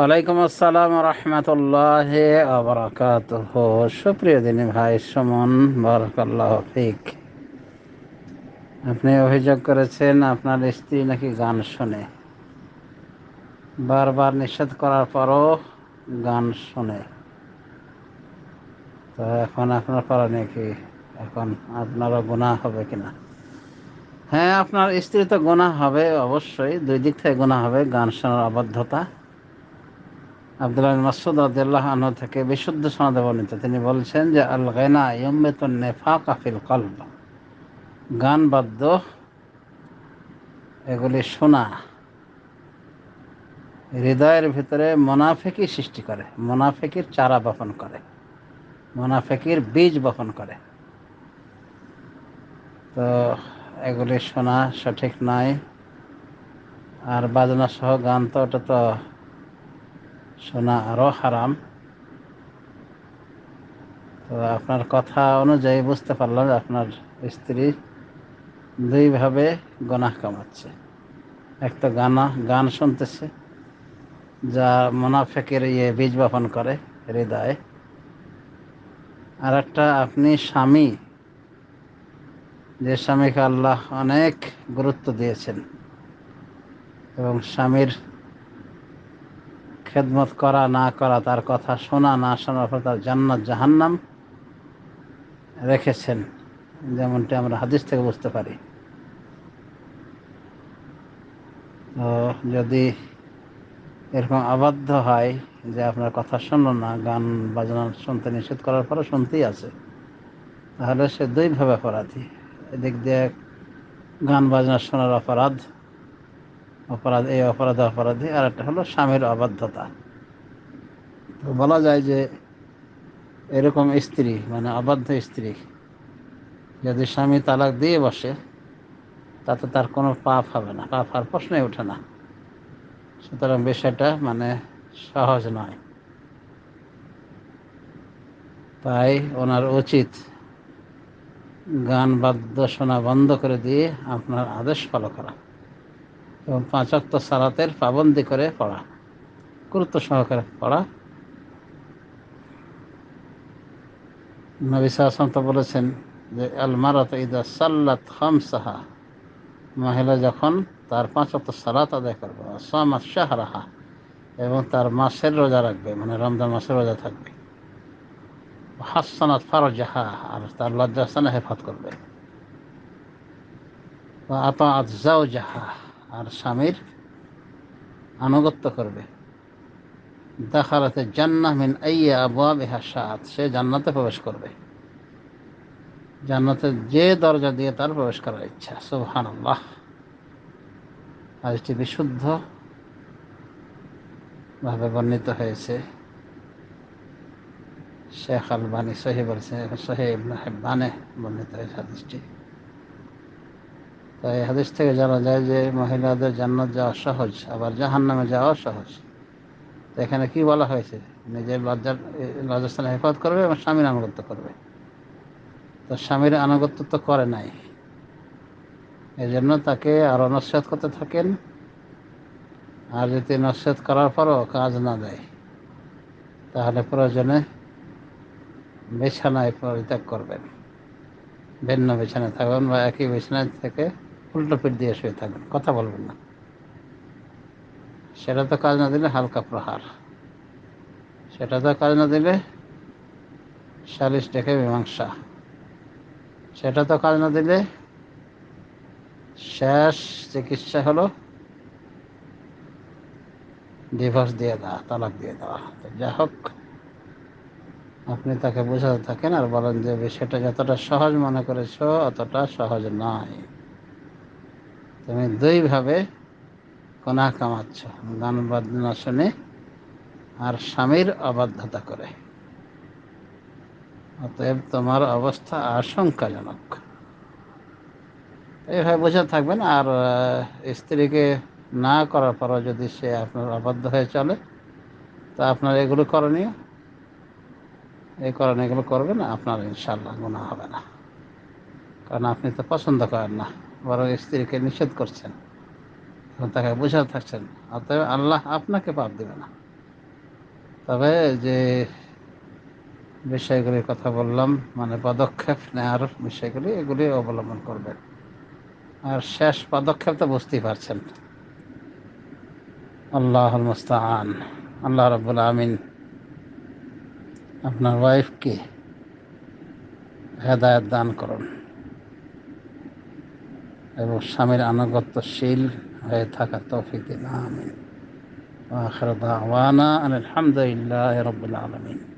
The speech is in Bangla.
ওয়ালাইকুম আসসালাম রহমতুল্লাহ আবরাকাত সুপ্রিয় দিনী ভাই, সুমন, বরকাল্লাহ ফিক। আপনি অভিযোগ করেছেন, আপনার স্ত্রী নাকি গান শোনে? বারবার নিষেধ করার পরও গান শোনে। তো এখন আপনার পরা নাকি এখন আপনারও গুণা হবে কিনা? হ্যাঁ আপনার স্ত্রী তো গোনা হবে অবশ্যই। দুই দিক থেকে গোনা হবে, গান শোনার আবদ্ধতা আব্দুল্লাহ মাসুদ আবদুল্লাহ আনহ থেকে বিশুদ্ধ সনদে বর্ণিত। তিনি বলছেন যে আল গেনা ইয়ম্বেতন নেফা কাফিল কলব। গান বাদ্য, এগুলি শোনা হৃদয়ের ভিতরে মোনাফেকি সৃষ্টি করে, মোনাফেকির চারা বপন করে, মোনাফেকির বীজ বপন করে। তো এগুলি শোনা সঠিক নয়। আর বাজনা সহ গান তো, ওটা তো শোনা আরও হারাম। তো আপনার কথা অনুযায়ী বুঝতে পারলাম যে আপনার স্ত্রী দুইভাবে গনাহ কামাচ্ছে। এক তো গানা, গান শুনতেছে, যা মোনাফেকের ইয়ে বীজ বপন করে, হৃদয়ে। আর একটা আপনি স্বামী, যে স্বামীকে আল্লাহ অনেক গুরুত্ব দিয়েছেন, এবং স্বামীর খেদমত করা, না করা, তার কথা শোনা, না শোনার পর তার জান্নাত, জাহান্নাম রেখেছেন। যেমনটি আমরা হাদিস থেকে বুঝতে পারি। তো যদি এরকম আবদ্ধ হয় যে আপনার কথা শুনলো না, গান বাজনা শুনতে নিষেধ করার পরে শুনতেই আছে, তাহলে সে দুইভাবে অপরাধী। এদিক দিয়ে গান বাজনা শোনার অপরাধ অপরাধ, এই অপরাধ অপরাধী আর একটা হলো স্বামীর অবাধ্যতা। তো বলা যায় যে এরকম স্ত্রী মানে অবাধ্য স্ত্রী, যদি স্বামী তালাক দিয়ে বসে, তাতে তার কোনো পাপ হবে না, পাপ আর প্রশ্নই ওঠে না। সুতরাং বিষয়টা মানে সহজ নয়। তাই ওনার উচিত গান বাদ্য শোনা বন্ধ করে দিয়ে আপনার আদেশ ফলো করা। এবং পাঁচক্ত সালাতের পাবন্দি করে পড়া, গুরুত্ব সহকারে পড়া। নবী সাহসান্ত বলেছেন যে আলমারাত ইদা সাল্লাত খামসাহা মহিলা যখন তার পাঁচক্ত সালাত আদায় করবে সামাত শাহরাহা এবং তার মাসের রোজা রাখবে মানে রমজান মাসের রোজা থাকবে। হাসানাত ফারজাহা আর তার লজ্জাস্থানে হেফাত করবে। আতা আজাও জাহা আর স্বামীর আনুগত্য করবে। দেখালাতে জান্নাহ মিন আইয়া আবুয়া বেহা সাত সে জান্নাতে প্রবেশ করবে। জান্নাতে যে দরজা দিয়ে তার প্রবেশ করার ইচ্ছা সুবহান আল্লাহ আর এটি বিশুদ্ধ ভাবে বর্ণিত হয়েছে। শেখ আলবানি সহি বলছে, সহি হেব্বানে বর্ণিত হয়েছে হাদিসটি। তো এই হাদিস থেকে জানা যায় যে মহিলাদের জান্নাত যাওয়া সহজ, আবার জাহান নামে যাওয়া সহজ। তো এখানে কি বলা হয়েছে? নিজের লজ্জার লজ্জাস্থানে হেফাজত করবে এবং স্বামীর আনুগত্য করবে। তো স্বামীর আনুগত্য তো করে নাই। এই জন্য তাকে আরও নস্যাত করতে থাকেন। আর যদি নস্যাত করার পরও কাজ না দেয়, তাহলে প্রয়োজনে বিছানায় পরিত্যাগ করবেন। ভিন্ন বিছানায় থাকবেন বা একই বিছানায় থেকে উল্টো পিঠ দিয়ে শুয়ে থাকবেন, কথা বলবেন না। সেটা তো কাজ না দিলে হালকা প্রহার। সেটা তো কাজ না দিলে সালিশ ডেকে মীমাংসা। সেটা তো কাজ না দিলে শেষ চিকিৎসা হলো ডিভোর্স দিয়ে দেওয়া, তালাক দিয়ে দেওয়া। যা হোক, আপনি তাকে বোঝাতে থাকেন আর বলেন যে বিষয়টা যতটা সহজ মনে করেছ, অতটা সহজ নয়। তুমি দুইভাবে কোনা কামাচ্ছ গান বাজনা শুনে আর স্বামীর অবাধ্যতা করে। অতএব তোমার অবস্থা আশঙ্কাজনক। এইভাবে বোঝা থাকবেন আর স্ত্রীকে না করার পরও যদি সে আপনার অবাধ্য হয়ে চলে, তা আপনার এগুলো করণীয়। এই কারণে এগুলো করবেন, আপনার ইনশাল্লাহ গুণা হবে না। কারণ আপনি তো পছন্দ করেন না। বরং স্ত্রীকে নিষেধ করছেন। এবং তাকে বোঝাতে থাকছেন। অতএব আল্লাহ আপনাকে পাপ দেবে না। তবে যে বিষয়গুলির কথা বললাম মানে পদক্ষেপ নেওয়ার বিষয়গুলি, এগুলি অবলম্বন করবেন। আর শেষ পদক্ষেপ তো বুঝতেই পারছেন। আল্লাহ মুস্তান আল্লাহ রব্বুল আমিন আপনার ওয়াইফকে হেদায়ত দান করুন। এবং স্বামীর আনুগত্যশীল হয়ে থাকা তৌফিক দিন আমিন। আলহামদুলিল্লাহ রবিল আলমিন।